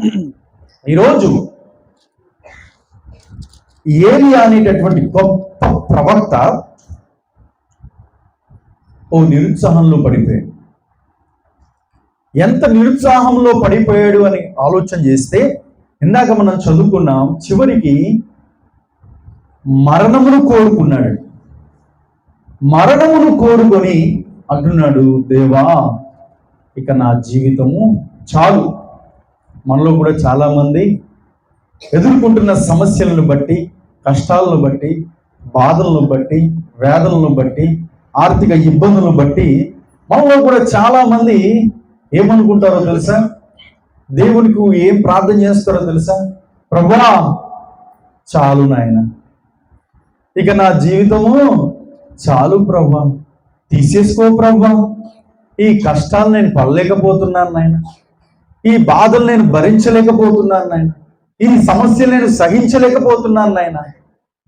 ఈరోజు ఏలియా అనేటటువంటి గొప్ప ప్రవక్త ఓ నిరుత్సాహంలో పడిపోయాడు. ఎంత నిరుత్సాహంలో పడిపోయాడు అని ఆలోచన చేస్తే ఇందాక మనం చదువుకున్నాం చివరికి మరణమును కోరుకున్నాడు. మరణమును కోరుకొని అంటున్నాడు దేవా ఇక నా జీవితము చాలు. మనలో కూడా చాలామంది ఎదుర్కొంటున్న సమస్యలను బట్టి కష్టాలను బట్టి బాధలను బట్టి వేదనలను బట్టి ఆర్థిక ఇబ్బందులను బట్టి మనలో కూడా చాలామంది ఏమనుకుంటారో తెలుసా? దేవునికి ఏం ప్రార్థన చేస్తారో తెలుసా? ప్రభా చాలు నాయన. ఇక నా జీవితము చాలు ప్రభా. తీసేసుకో ప్రభా. ఈ కష్టాలు నేను పడలేకపోతున్నాను నాయన. ఈ బాధలు నేను భరించలేకపోతున్నాను నాయన. ఈ సమస్యలు నేను సహించలేకపోతున్నాను నాయన.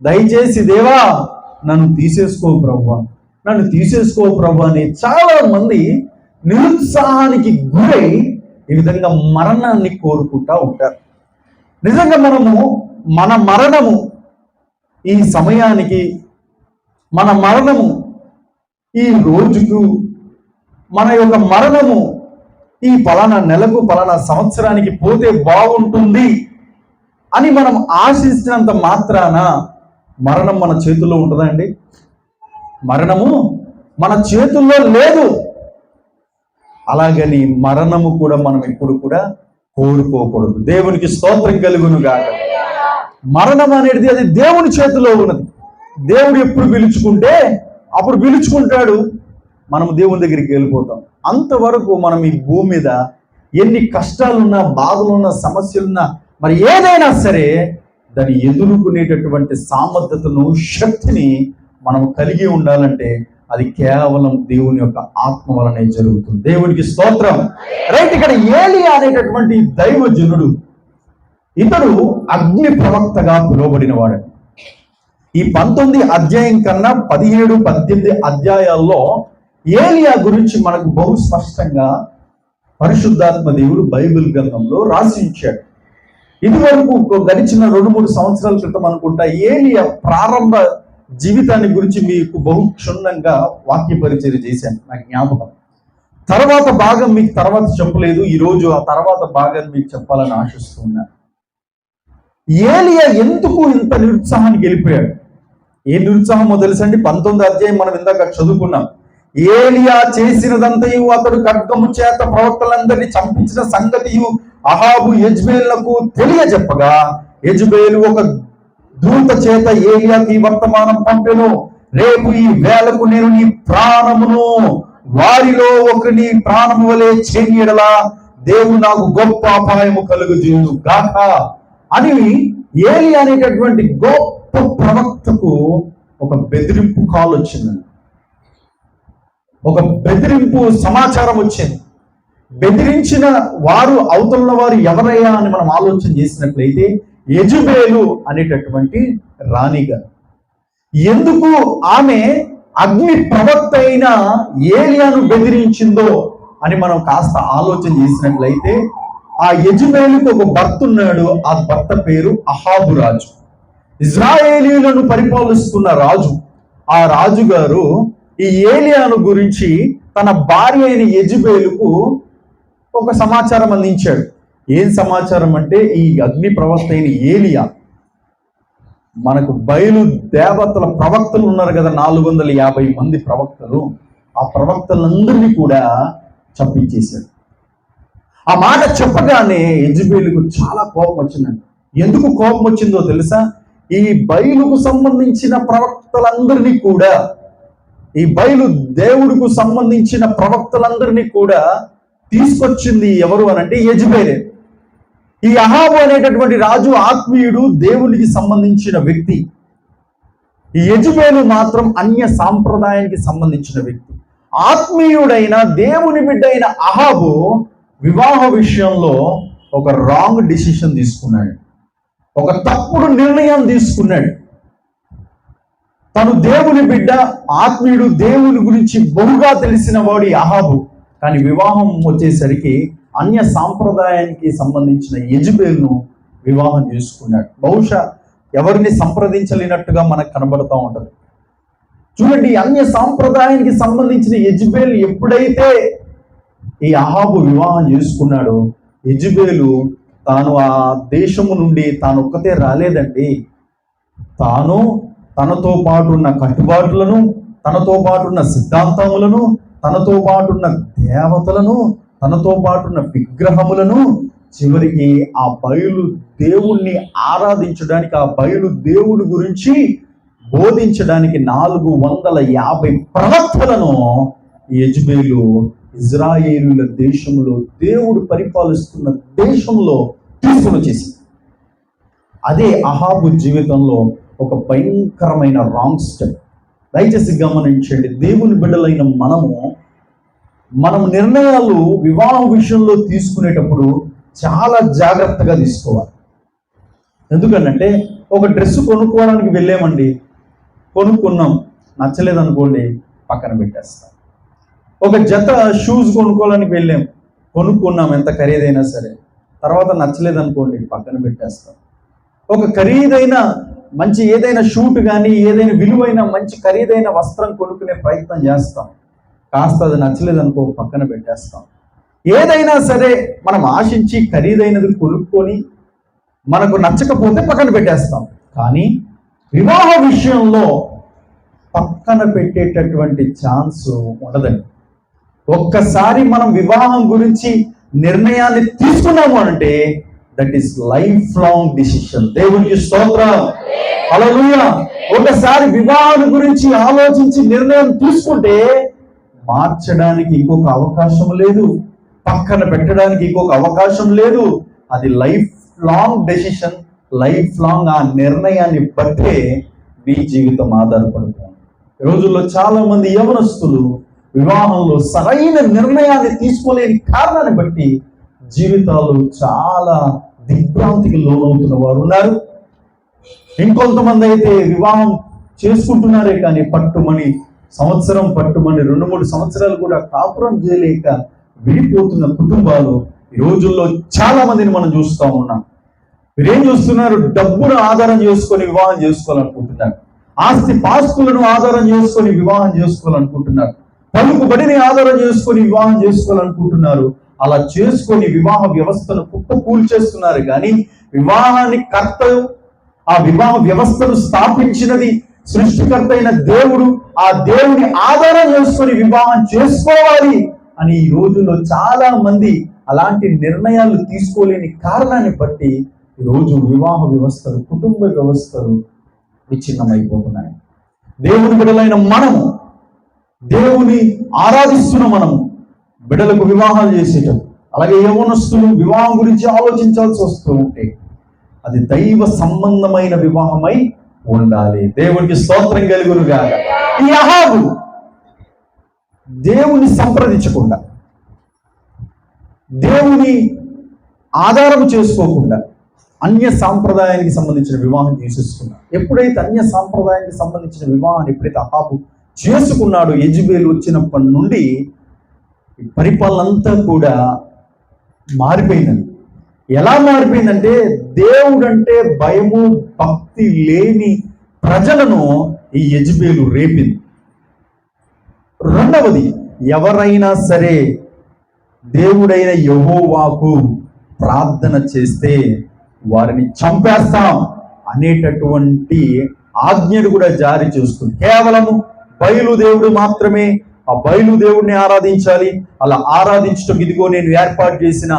దయచేసి దేవా నన్ను తీసేసుకో ప్రభు నన్ను తీసేసుకో ప్రభు అని చాలా మంది నిరుత్సాహానికి గురై ఈ విధంగా మరణాన్ని కోరుకుంటా ఉంటారు. నిజంగా మనము మన మరణము ఈ సమయానికి మన మరణము ఈ రోజుకు మన యొక్క మరణము ఈ పలానా నెలకు పలానా సంవత్సరానికి పోతే బాగుంటుంది అని మనం ఆశించినంత మాత్రాన మరణం మన చేతుల్లో ఉంటుందా అండి? మరణము మన చేతుల్లో లేదు. అలాగని మరణము కూడా మనం ఎప్పుడు కూడా కోరుకోకూడదు. దేవునికి స్తోత్రం కలుగును గాక. మరణం అనేది అది దేవుని చేతిలో ఉన్నది. దేవుడు ఎప్పుడు పిలుచుకుంటే అప్పుడు పిలుచుకుంటాడు. మనం దేవుని దగ్గరికి వెళ్ళిపోతాం. అంతవరకు మనం ఈ భూమి మీద ఎన్ని కష్టాలున్నా బాధలున్నా సమస్యలున్నా మరి ఏదైనా సరే దాన్ని ఎదుర్కొనేటటువంటి సామర్థ్యతను శక్తిని మనం కలిగి ఉండాలంటే అది కేవలం దేవుని యొక్క ఆత్మ వలనే జరుగుతుంది. దేవునికి స్తోత్రం. రైట్ ఇక్కడ ఏలి అనేటటువంటి దైవజనుడు ఇతడు అగ్ని ప్రవక్తగా పిలువబడిన వాడు ఈ పంతొమ్మిది అధ్యాయం కన్నా పదిహేడు పద్దెనిమిది అధ్యాయాల్లో ఏలియా గురించి మనకు బహు స్పష్టంగా పరిశుద్ధాత్మ దేవుడు బైబిల్ గ్రంథంలో రాసి ఇచ్చాడు. ఇదివరకు గడిచిన రెండు మూడు సంవత్సరాల క్రితం అనుకుంటా ఏలియా ప్రారంభ జీవితాన్ని గురించి మీకు బహు క్షుణ్ణంగా వాక్య పరిచయం చేశాను. నాకు జ్ఞాపకం. తర్వాత భాగం మీకు తర్వాత చెప్పలేదు. ఈరోజు ఆ తర్వాత భాగాన్ని మీకు చెప్పాలని ఆశిస్తున్నాను ఏలియా ఎందుకు ఇంత నిరుత్సాహానికి వెళ్ళిపోయాడు? ఏ నిరుత్సాహమో తెలుసండి? పంతొమ్మిది అధ్యాయం మనం ఇందాక చదువుకున్నాం. ఏలియా చేసినదంతయు అతడు ఖడ్గము చేత ప్రవక్తలందరినీ చంపించిన సంగతియు అహాబు యజ్బేళ్ళకు తెలియజెప్పగా యజ్బేలు ఒక దూత చేత ఏలియాకి వర్తమానం పంపెను. రేపు ఈ వేలకు నేను నీ ప్రాణమును వారిలో ఒకని ప్రాణము వలె చేయడలా దేవుడు నాకు గొప్ప అపాయము కలుగు గాక అని ఏలి అనేటటువంటి గొప్ప ప్రవక్తకు ఒక బెదిరింపు కాల్ వచ్చిందండి ఒక బెదిరింపు సమాచారం వచ్చింది. బెదిరించిన వారు అవతల వారు ఎవరయ్యా అని మనం ఆలోచన చేసినట్లయితే యజుబేలు అనేటటువంటి రాణిగారు ఎందుకు ఆమె అగ్ని ప్రవక్త అయిన ఏలియాను బెదిరించిందో అని మనం కాస్త ఆలోచన చేసినట్లయితే ఆ యజుబేలుకు ఒక భర్త ఉన్నాడు. ఆ భర్త పేరు అహాబు రాజు. ఇజ్రాయేలీలను పరిపాలిస్తున్న రాజు. ఆ రాజు గారు ఈ ఏలియాను గురించి తన భార్య అయిన యజుబేలుకు ఒక సమాచారం అందించాడు. ఏం సమాచారం అంటే ఈ అగ్ని ప్రవక్త అయిన ఏలియా మనకు బయలు దేవతల ప్రవక్తలు ఉన్నారు కదా నాలుగు వందల యాభై మంది ప్రవక్తలు. ఆ ప్రవక్తలందరినీ కూడా చంపించేశాడు. ఆ మాట చెప్పగానే యజుబేలుకు చాలా కోపం వచ్చిందండి. ఎందుకు కోపం వచ్చిందో తెలుసా? ఈ బయలుకు సంబంధించిన ప్రవక్తలందరినీ కూడా ఈ బయలు దేవుడికి సంబంధించిన ప్రవక్తలందరినీ కూడా తీసుకొచ్చింది ఎవరు అనంటే యజ్బేరే ఈ అహాబు అనేటటువంటి రాజు ఆత్మీయుడు దేవునికి సంబంధించిన వ్యక్తి. ఈ యజుబేలు మాత్రం అన్య సాంప్రదాయానికి సంబంధించిన వ్యక్తి. ఆత్మీయుడైన దేవుని బిడ్డైన అహాబు వివాహ విషయంలో ఒక రాంగ్ డిసిషన్ తీసుకున్నాడు. ఒక తప్పుడు నిర్ణయం తీసుకున్నాడు. తను దేవుని బిడ్డ ఆత్మీయుడు దేవుని గురించి బహుగా తెలిసిన వాడి అహాబు. కానీ వివాహం వచ్చేసరికి అన్య సాంప్రదాయానికి సంబంధించిన యజుబేల్ను వివాహం చేసుకున్నాడు. బహుశా ఎవరిని సంప్రదించలేనట్టుగా మనకు కనబడుతూ ఉంటుంది. చూడండి అన్య సాంప్రదాయానికి సంబంధించిన యజుబేల్ ఎప్పుడైతే ఈ అహాబు వివాహం చేసుకున్నాడో యజుబేలు తాను ఆ దేశము నుండి తాను ఒక్కతే రాలేదండి. తాను తనతో పాటు ఉన్న కట్టుబాట్లను తనతో పాటు ఉన్న సిద్ధాంతములను తనతో పాటు ఉన్న దేవతలను తనతో పాటు ఉన్న విగ్రహములను చివరికి ఆ బయలు దేవుణ్ణి ఆరాధించడానికి ఆ బయలు దేవుడి గురించి బోధించడానికి నాలుగు వందల యాభై ప్రవక్తలను యజ్బేలు ఇజ్రాయేలుల దేశంలో దేవుడు పరిపాలిస్తున్న దేశంలో తీసుకుని వచ్చేసి అదే అహాబు జీవితంలో ఒక భయంకరమైన రాంగ్ స్టెప్ దయచేసి గమనించండి దేవుని బిడ్డలైన మనము మనం నిర్ణయాలు వివాహం విషయంలో తీసుకునేటప్పుడు చాలా జాగ్రత్తగా తీసుకోవాలి. ఎందుకంటే ఒక డ్రెస్ కొనుక్కోవడానికి వెళ్ళామండి కొనుక్కున్నాం నచ్చలేదనుకోండి పక్కన పెట్టేస్తాం. ఒక జత షూస్ కొనుక్కోవడానికి వెళ్ళాం కొనుక్కున్నాం ఎంత ఖరీదైనా సరే తర్వాత నచ్చలేదనుకోండి పక్కన పెట్టేస్తాం. ఒక ఖరీదైన మంచి ఏదైనా షూట్ కానీ ఏదైనా విలువైన మంచి ఖరీదైన వస్త్రం కొనుక్కునే ప్రయత్నం చేస్తాం. కాస్త అది నచ్చలేదనుకో పక్కన పెట్టేస్తాం. ఏదైనా సరే మనం ఆశించి ఖరీదైనది కొనుక్కొని మనకు నచ్చకపోతే పక్కన పెట్టేస్తాం. కానీ వివాహ విషయంలో పక్కన పెట్టేటటువంటి ఛాన్స్ ఉండదండి. ఒక్కసారి మనం వివాహం గురించి నిర్ణయాన్ని తీసుకున్నాము అంటే that is life long decision దేవునికి స్తోత్రం. హల్లెలూయా ఒకసారి వివాహం గురించి ఆలోచించి నిర్ణయం తీసుకుంటే మార్చడానికి ఇంకొక అవకాశం లేదు. పక్కన పెట్టడానికి ఇంకొక అవకాశం లేదు. అది life long decision life long ఆ నిర్ణయాన్ని బట్టే మీ జీవితం ఆధారపడుతుంది. ఈ రోజుల్లో చాలా మంది యవనస్తులు వివాహంలో సరైన నిర్ణయాన్ని తీసుకోలేని కారణాన్ని బట్టి జీవితాలు చాలా దిగ్భ్రాంతికి లోనవుతున్న వారు ఉన్నారు. ఇంకొంతమంది అయితే వివాహం చేసుకుంటున్నారే కానీ పట్టుమని సంవత్సరం పట్టుమని రెండు మూడు సంవత్సరాలు కూడా కాపురం చేయలేక విడిపోతున్న కుటుంబాలు ఈ రోజుల్లో చాలా మందిని మనం చూస్తూ ఉన్నాం. వీరేం చూస్తున్నారు? డబ్బును ఆధారం చేసుకొని వివాహం చేసుకోవాలనుకుంటున్నారు. ఆస్తి పాస్తులను ఆధారం చేసుకొని వివాహం చేసుకోవాలనుకుంటున్నారు. పలుకుబడిని ఆధారం చేసుకొని వివాహం చేసుకోవాలనుకుంటున్నారు. అలా చేసుకొని వివాహ వ్యవస్థను కుప్ప కూల్చేస్తున్నారు కానీ వివాహాన్ని కర్త ఆ వివాహ వ్యవస్థను స్థాపించినది సృష్టికర్త అయిన దేవుడు ఆ దేవుని ఆధారం చేసుకొని వివాహం చేసుకోవాలి అని ఈ రోజుల్లో చాలా మంది అలాంటి నిర్ణయాలు తీసుకోలేని కారణాన్ని బట్టి రోజు వివాహ వ్యవస్థలు కుటుంబ వ్యవస్థలు విచ్ఛిన్నమైపోతున్నాయి. దేవుని బిడలైన మనము దేవుని ఆరాధిస్తున్న మనము బిడ్డలకు వివాహాలు చేసేటప్పుడు అలాగే యవనస్తులు వివాహం గురించి ఆలోచించాల్సి వస్తూ ఉంటే అది దైవ సంబంధమైన వివాహమై ఉండాలి. దేవునికి స్తోత్రం కలుగునుగా ఈ అహాబు దేవుని సంప్రదించకుండా దేవుని ఆధారం చేసుకోకుండా అన్య సాంప్రదాయానికి సంబంధించిన వివాహం చేసేసుకున్నాడు. ఎప్పుడైతే అన్య సాంప్రదాయానికి సంబంధించిన వివాహాన్ని ఎప్పుడైతే అహాబు చేసుకున్నాడో యజుబేలు వచ్చినప్పటి నుండి పరిపాలనంతా కూడా మారిపోయిందండి. ఎలా మారిపోయిందంటే దేవుడంటే భయము భక్తి లేని ప్రజలను ఈ యజ్బేలు రేపింది. రెండవది ఎవరైనా సరే దేవుడైన యహోవాకు ప్రార్థన చేస్తే వారిని చంపేస్తాం అనేటటువంటి ఆజ్ఞను కూడా జారీ చేస్తుంది. కేవలము బయలుదేవుడు మాత్రమే ఆ బయలుదేవుడిని ఆరాధించాలి. అలా ఆరాధించడం ఇదిగో నేను ఏర్పాటు చేసిన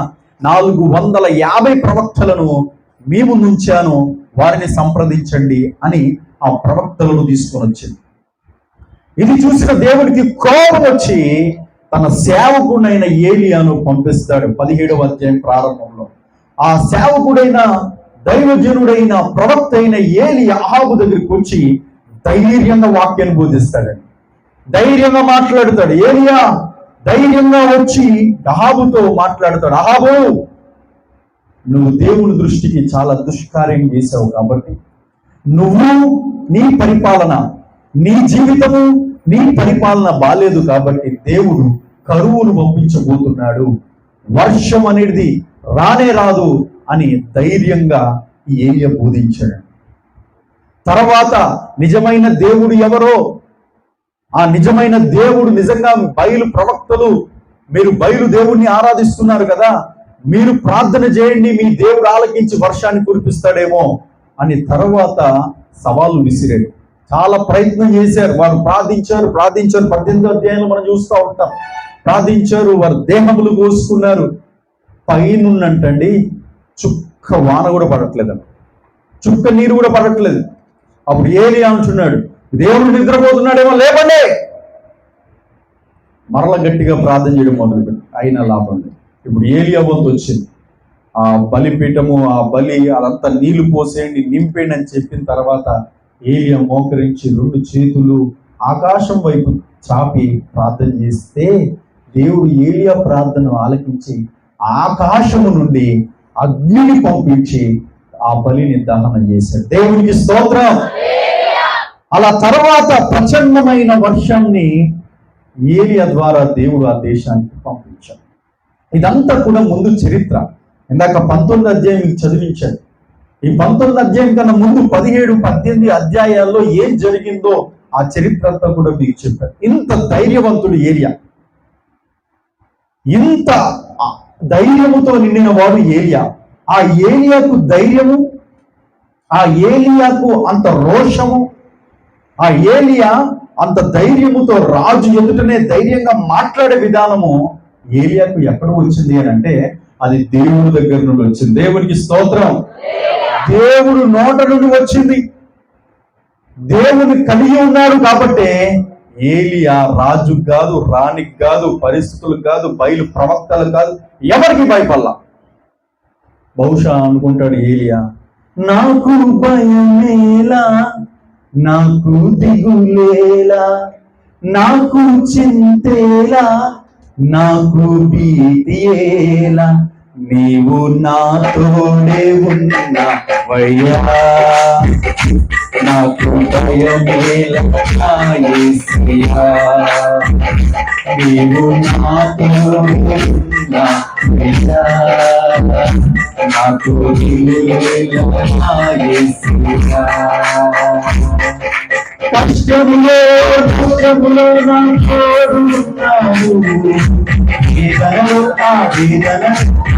నాలుగు వందల యాభై ప్రవక్తలను మీ ముందుంచాను వారిని సంప్రదించండి అని ఆ ప్రవక్తలను తీసుకొని వచ్చింది. ఇది చూసిన దేవుడికి కోపం వచ్చి తన సేవకుడైన ఏలియాను పంపిస్తాడు పదిహేడవ అధ్యాయం ప్రారంభంలో. ఆ సేవకుడైన దైవజనుడైన ప్రవక్త అయిన ఏలి అహాబు దగ్గరికి వచ్చి ధైర్యంగా వాక్యాన్ని బోధిస్తాడు ధైర్యంగా మాట్లాడుతాడు. ఏలియా ధైర్యంగా వచ్చి అహాబుతో మాట్లాడతాడు. అహాబు నువ్వు దేవుని దృష్టికి చాలా దుష్కార్యం చేశావు కాబట్టి నువ్వు నీ పరిపాలన నీ జీవితము నీ పరిపాలన బాలేదు కాబట్టి దేవుడు కరువును పంపించబోతున్నాడు వర్షం అనేది రానే రాదు అని ధైర్యంగా ఈ ఏలియా బోధించాడు. తర్వాత నిజమైన దేవుడు ఎవరో? ఆ నిజమైన దేవుడు నిజంగా బయలు ప్రవక్తలు మీరు బయలు దేవుణ్ణి ఆరాధిస్తున్నారు కదా మీరు ప్రార్థన చేయండి మీ దేవుడు ఆలకించి వర్షాన్ని కురిపిస్తాడేమో అని తర్వాత సవాలు విసిరాడు చాలా ప్రయత్నం చేశారు. వారు ప్రార్థించారు ప్రార్థించారు. పద్దెనిమిది అధ్యాయంలో మనం చూస్తూ ఉంటాం. ప్రార్థించారు వారు దేహములు కోసుకున్నారు. పైనున్నంటండి చుక్క వాన కూడా పడట్లేదు చుక్క నీరు కూడా పడట్లేదు. అప్పుడు ఏలి అంటున్నాడు దేవుడు నిద్రపోతున్నాడేమో లేపండి మరల గట్టిగా ప్రార్థన చేయడం మొదలుపెట్టి అయినా లాభం లేదు. ఇప్పుడు ఏలియా వంతు వచ్చింది. ఆ బలిపీఠము ఆ బలి అదంతా నీళ్ళు పోసేయండి నింపేయండి అని చెప్పిన తర్వాత ఏలియా మోకరించి రెండు చేతులు ఆకాశం వైపు చాపి ప్రార్థన చేస్తే దేవుడు ఏలియా ప్రార్థన ఆలకించి ఆకాశము నుండి అగ్నిని పంపించి ఆ బలిని దహనం చేశాడు. దేవునికి స్తోత్రం. అలా తర్వాత ప్రచండమైన వర్షాన్ని ఏలియా ద్వారా దేవుడు ఆ దేశానికి పంపించాడు. ఇదంతా కూడా ముందు చరిత్ర. ఇందాక పంతొమ్మిది అధ్యాయం చదివించాడు. ఈ పంతొమ్మిది అధ్యాయం కన్నా ముందు పదిహేడు పద్దెనిమిది అధ్యాయాల్లో ఏం జరిగిందో ఆ చరిత్ర అంతా కూడా మీకు చెప్పారు ఇంత ధైర్యవంతుడు ఏరియా ఇంత ఆ ధైర్యముతో నిండిన వాడు ఏలియా. ఆ ఏలియాకు ధైర్యము ఆ ఏలియాకు అంత రోషము ఆ ఏలియా అంత ధైర్యముతో రాజు ఎదుటనే ధైర్యంగా మాట్లాడే విధానము ఏలియాకు ఎక్కడ వచ్చింది అని అంటే అది దేవుని దగ్గర నుండి వచ్చింది. దేవునికి స్తోత్రం. దేవుడు నోట నుండి వచ్చింది. దేవుని కలిగి ఉన్నాడు కాబట్టి ఏలియా రాజు కాదు రాణికి కాదు పరిస్థితులు కాదు బయలు ప్రవక్తలు కాదు ఎవరికి భయపడలా? బహుశా అనుకుంటాడు ఏలియా నాకు భయమేలా నాకు దిగులేలా నాకు చింతేలా నాకు భీతియేలా నీవు నాతోనే ఉన్న వయ్యా. నాకు నీవు నాతోనే ఉన్నా వయ్యా. నాకు కష్టములో దుఃఖములో నా తోడున్నావు వేదనలో ఆ వేదన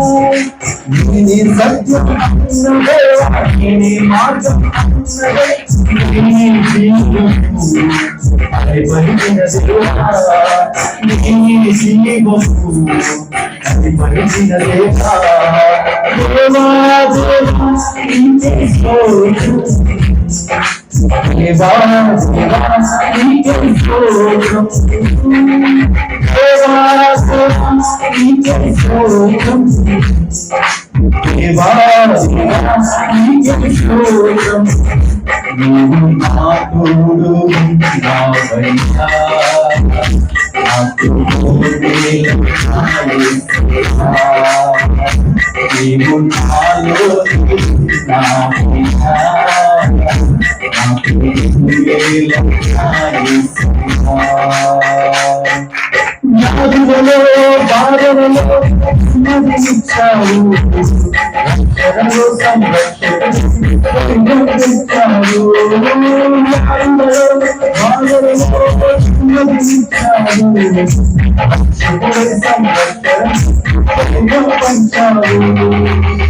నీ సత్యం నీ మార్గం నీ జీవం అది పలికిన దేవా నీ జీవం అది పలికిన దేవా దేవా దేవా నీకే స్తోత్రం. దేవా దేవా నీకే స్తోత్రం. దేవా దేవా నీకే స్తోత్రం. దేవా దేవా నీకే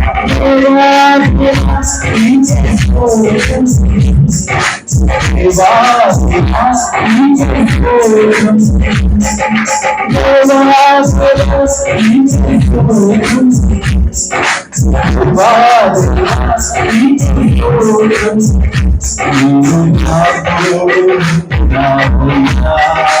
Thank you. us us us us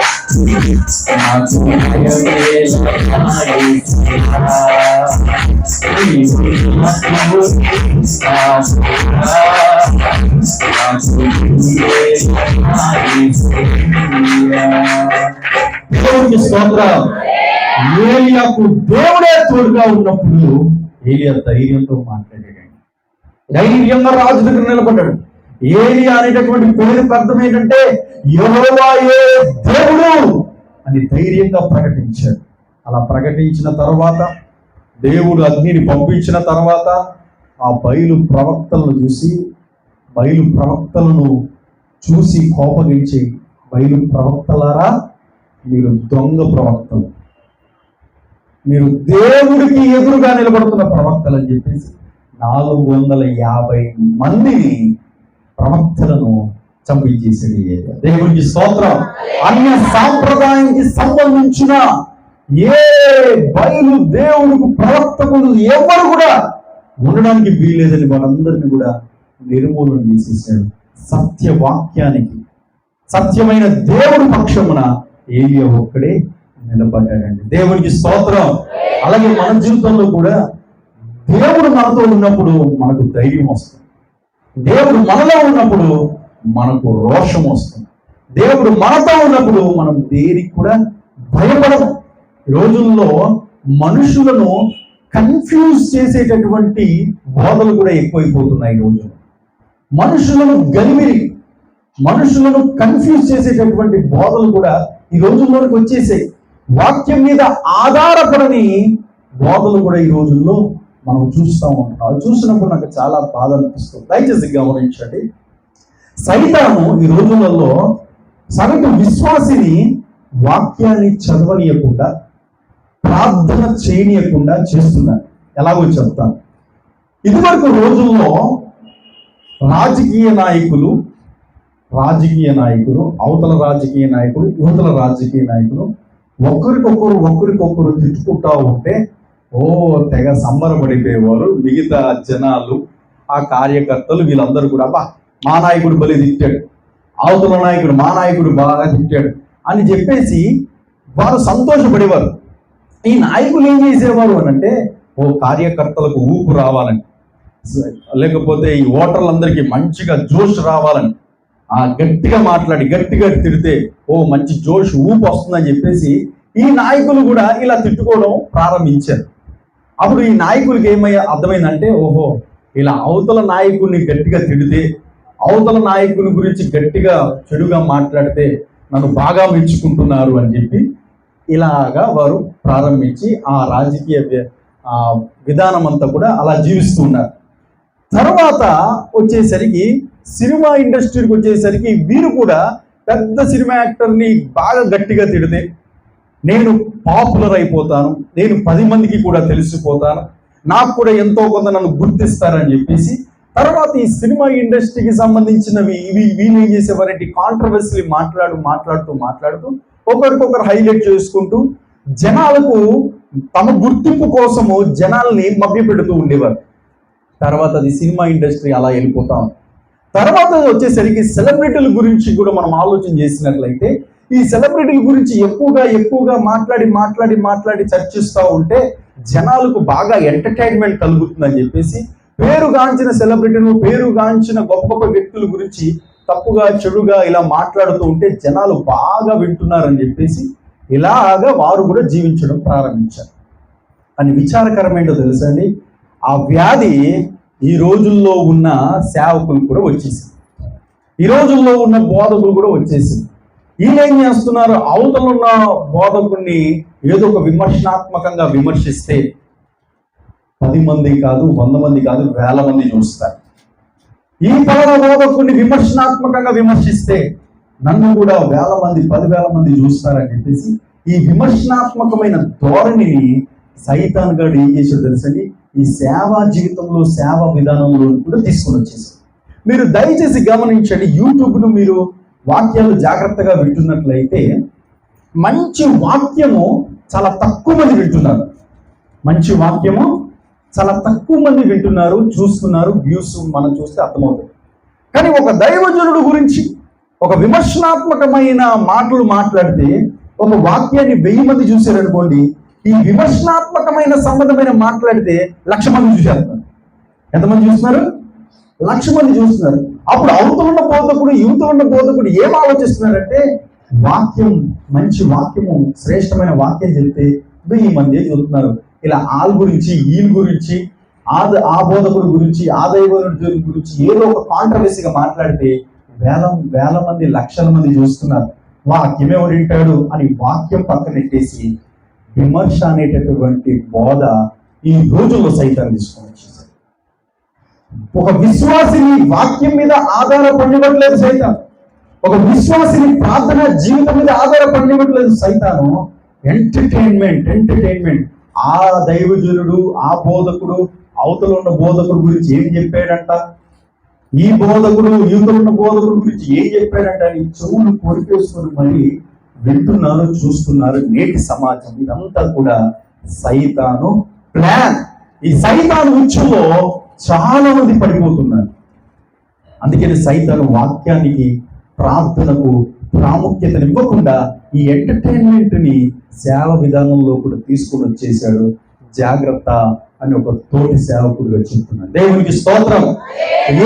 మార్గం దేవుడికి స్తోత్రం ఏలియాకు దేవుడే తోడుగా ఉన్నప్పుడు ఏలియా ధైర్యంతో మాట్లాడాడు ధైర్యంగా రాజు దగ్గర నిలబడ్డాడు. ఏలి అనేటటువంటి పేరుకు అర్థం ఏంటంటే యెహోవాయే దేవుడు అని ధైర్యంగా ప్రకటించాడు. అలా ప్రకటించిన తర్వాత దేవుడు అగ్నిని పంపించిన తర్వాత ఆ బయలు ప్రవక్తలను చూసి బయలు ప్రవక్తలను చూసి కోపగించి బయలు ప్రవక్తలారా మీరు దొంగ ప్రవక్తలు. మీరు దేవుడికి ఎదురుగా నిలబడుతున్న ప్రవక్తలు అని చెప్పేసి నాలుగు వందల యాభై మందిని ప్రవక్తలను చంపించేసాడు చేసేది దేవునికి స్తోత్రం. అన్య సాంప్రదాయానికి సంబంధించిన ఏ బయలు దేవుడికి ప్రవక్తకులు ఎవరు కూడా ఉండడానికి వీలేదని వాళ్ళందరినీ కూడా నిర్మూలన చేసేసాడు. సత్యవాక్యానికి సత్యమైన దేవుడి పక్షమున ఏలియా ఒక్కడే నిలబడ్డాడండి. దేవునికి స్తోత్రం. అలాగే మన జీవితంలో కూడా దేవుడు మనతో ఉన్నప్పుడు మనకు ధైర్యం వస్తుంది. దేవుడు మనలో ఉన్నప్పుడు మనకు రోషం వస్తుంది. దేవుడు మనతో ఉన్నప్పుడు మనం దేనికి కూడా భయపడము. ఈ రోజుల్లో మనుషులను కన్ఫ్యూజ్ చేసేటటువంటి బోధలు కూడా ఎక్కువైపోతున్నాయి ఈ మనుషులను గలిమిరి మనుషులను కన్ఫ్యూజ్ చేసేటటువంటి బోధలు కూడా ఈ రోజుల్లోకి వచ్చేసాయి. వాక్యం మీద ఆధారపడని బోధలు కూడా ఈ రోజుల్లో మనం చూస్తూ ఉంటాం అది చూసినప్పుడు నాకు చాలా బాధ అనిపిస్తుంది. దయచేసి గమనించండి. సైతాను ఈ రోజులలో సగటు విశ్వాసిని వాక్యాన్ని చదవనీయకుండా ప్రార్థన చేయనీయకుండా చేస్తున్నాడు. ఎలాగో చెప్తాను. ఇదివరకు రోజుల్లో రాజకీయ నాయకులు రాజకీయ నాయకులు అవతల రాజకీయ నాయకులు యువతల రాజకీయ నాయకులు ఒకరికొకరు ఒకరికొకరు తిట్టుకుంటా ఉంటే ఓ తెగ సంబరపడిపోయేవారు. మిగతా జనాలు ఆ కార్యకర్తలు వీళ్ళందరూ కూడా బా మా నాయకుడు బలి తిట్టాడు. అవతల నాయకుడు మా నాయకుడు బాగా తిట్టాడు. అని చెప్పేసి వారు సంతోషపడేవారు. ఈ నాయకులు ఏం చేసేవారు అని అంటే ఓ కార్యకర్తలకు ఊపు రావాలని లేకపోతే ఈ ఓటర్లందరికీ మంచిగా జోష్ రావాలని ఆ గట్టిగా మాట్లాడి గట్టిగా తిడితే ఓ మంచి జోష్ ఊపు వస్తుందని చెప్పేసి ఈ నాయకులు కూడా ఇలా తిట్టుకోవడం ప్రారంభించారు. అప్పుడు ఈ నాయకులకి ఏమయ్యా అర్థమైందంటే ఓహో ఇలా అవతల నాయకుడిని గట్టిగా తిడితే అవతల నాయకుని గురించి గట్టిగా చెడుగా మాట్లాడితే నన్ను బాగా మెచ్చుకుంటున్నారు అని చెప్పి ఇలాగా వారు ప్రారంభించి ఆ రాజకీయ విధానం అంతా కూడా అలా జీవిస్తూ ఉన్నారు. తర్వాత వచ్చేసరికి సినిమా ఇండస్ట్రీకి వచ్చేసరికి వీరు కూడా పెద్ద సినిమా యాక్టర్ని బాగా గట్టిగా తిడితే నేను పాపులర్ అయిపోతాను నేను పది మందికి కూడా తెలిసిపోతాను నాకు కూడా ఎంతో కొంత నన్ను గుర్తిస్తారని చెప్పేసి తర్వాత ఈ సినిమా ఇండస్ట్రీకి సంబంధించినవి ఇవి వీళ్ళు ఏం చేసేవారంటే కాంట్రవర్సీలు మాట్లాడు మాట్లాడుతూ మాట్లాడుతూ ఒకరికొకరు హైలైట్ చేసుకుంటూ జనాలకు తమ గుర్తింపు కోసము జనాల్ని మభ్యపెడుతూ ఉండేవారు. తర్వాత అది సినిమా ఇండస్ట్రీ అలా వెళ్ళిపోతాం తర్వాత వచ్చేసరికి సెలబ్రిటీల గురించి కూడా మనం ఆలోచన చేసినట్లయితే ఈ సెలబ్రిటీల గురించి ఎక్కువగా ఎక్కువగా మాట్లాడి మాట్లాడి మాట్లాడి చర్చిస్తూ ఉంటే జనాలకు బాగా ఎంటర్టైన్మెంట్ కలుగుతుందని చెప్పేసి పేరుగాంచిన సెలబ్రిటీలు పేరుగాంచిన గొప్ప గొప్ప వ్యక్తుల గురించి తప్పుగా చెడుగా ఇలా మాట్లాడుతూ ఉంటే జనాలు బాగా వింటున్నారని చెప్పేసి ఇలాగా వారు కూడా జీవించడం ప్రారంభించారు. అని విచారకరమేంటో తెలుసండి ఆ వ్యాధి ఈ రోజుల్లో ఉన్న సేవకులు కూడా వచ్చేసింది. ఈ రోజుల్లో ఉన్న బోధకులు కూడా వచ్చేసింది. వీళ్ళు చేస్తున్నారు? అవతల ఉన్న బోధకుడిని ఏదో ఒక విమర్శనాత్మకంగా విమర్శిస్తే పది మంది కాదు వంద మంది కాదు వేల మంది చూస్తారు. ఈ పలానా బోధకుడిని విమర్శనాత్మకంగా విమర్శిస్తే నన్ను కూడా వేల మంది పదివేల మంది చూస్తారని చెప్పేసి ఈ విమర్శనాత్మకమైన ధోరణిని సైతాన్ గారు ఏం చేశాడు తెలుసండి? ఈ సేవా జీవితంలో సేవా విధానంలో కూడా తీసుకుని వచ్చేసి మీరు దయచేసి గమనించండి యూట్యూబ్ను మీరు వాక్యాలు జాగ్రత్తగా వింటున్నట్లయితే మంచి వాక్యము చాలా తక్కువ మంది వింటున్నారు. మంచి వాక్యము చాలా తక్కువ మంది వింటున్నారు చూస్తున్నారు వ్యూస్ మనం చూస్తే అర్థమవుతుంది. కానీ ఒక దైవజనుడు గురించి ఒక విమర్శనాత్మకమైన మాటలు మాట్లాడితే ఒక వాక్యాన్ని వెయ్యి మంది చూశారనుకోండి ఈ విమర్శనాత్మకమైన సంబంధమైన మాట్లాడితే లక్ష మంది చూశారు ఎంతమంది చూస్తున్నారు? లక్ష చూస్తున్నారు. అప్పుడు అవతల ఉన్న బోధకుడు యువతలు ఉన్న బోధకుడు ఏం ఆలోచిస్తున్నారంటే వాక్యం మంచి వాక్యము శ్రేష్టమైన వాక్యం చెప్తే ఈ మంది చదువుతున్నారు? ఇలా ఆల్ గురించి ఈల్ గురించి ఆద ఆ బోధకుడు గురించి ఆ దైవనుడి గురించి ఏదో ఒక కాంట్రవర్సీగా మాట్లాడితే వేల వేల మంది లక్షల మంది చూస్తున్నారు. వాక్యమే వింటాడు అని వాక్యం పక్కనెట్టేసి విమర్శ అనేటటువంటి బోధ ఈ రోజుల్లో సైతం తీసుకొని ఒక విశ్వాసిని వాక్యం మీద ఆధారపడినట్లేదు సైతం ఒక విశ్వాసిని ప్రార్థన జీవితం మీద ఆధారపడినట్లేదు సైతాను. ఎంటర్టైన్మెంట్ ఎంటర్టైన్మెంట్ ఆ దైవజనుడు ఆ బోధకుడు అవతల ఉన్న బోధకుడు గురించి ఏం చెప్పాడంట? ఈ బోధకుడు యువతలు ఉన్న బోధకుడు గురించి ఏం చెప్పాడంట? అని చెవులు పొడిపేసుకొని మరి వింటున్నారు చూస్తున్నారు నేటి సమాజం. ఇదంతా కూడా సైతాను ప్లాన్. ఈ సైతాను ఉచ్చులో చాలా మంది పడిపోతున్నారు. అందుకని సైతాను వాక్యానికి ప్రార్థనకు ప్రాముఖ్యతను ఇవ్వకుండా ఈ ఎంటర్టైన్మెంట్ని సేవ విధానంలో కూడా తీసుకొని వచ్చేసాడు జాగ్రత్త అని ఒక తోటి సేవకుడిగా చెప్తున్నాడు దేవునికి స్తోత్రం.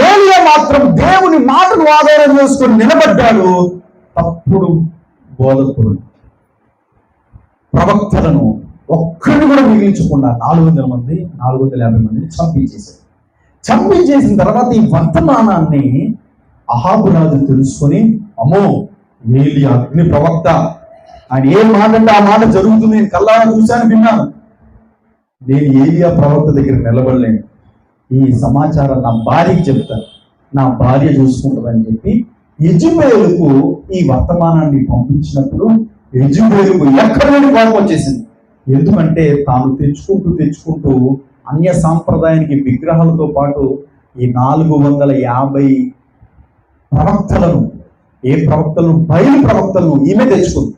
ఏలియా మాత్రం దేవుని మాటను ఆధారం చేసుకొని నిలబడ్డాడు. తప్పుడు బోధకుడు. ప్రవక్తలను ఒక్కరిని కూడా మిగిలించకుండా నాలుగు వందల మంది నాలుగు వందల యాభై మందిని చంపించేశారు చంపించేసిన తర్వాత ఈ వర్తమానాన్ని అహాబురాజు తెలుసుకొని అమ్మో ఏలి అగ్ని ప్రవక్త. ఆయన ఏ మాట అంటే ఆ మాట జరుగుతుంది నేను కల్లారా చూశాను విన్నాను. నేను ఏలియా ప్రవక్త దగ్గర నిలబడలేను. ఈ సమాచారం నా భార్యకి చెప్తాను. నా భార్య చూసుకుంటుందని చెప్పి యజుబేలుకు ఈ వర్తమానాన్ని పంపించినప్పుడు యజుబేలుకు ఎక్కడ నుండి కోపం వచ్చేసింది? ఎందుకంటే తాను తెచ్చుకుంటూ తెచ్చుకుంటూ అన్య సాంప్రదాయానికి విగ్రహాలతో పాటు ఈ నాలుగు వందల యాభై ప్రవక్తలను ఏ ప్రవక్తలను బయలు ప్రవక్తలను ఈమె తెచ్చుకుంది.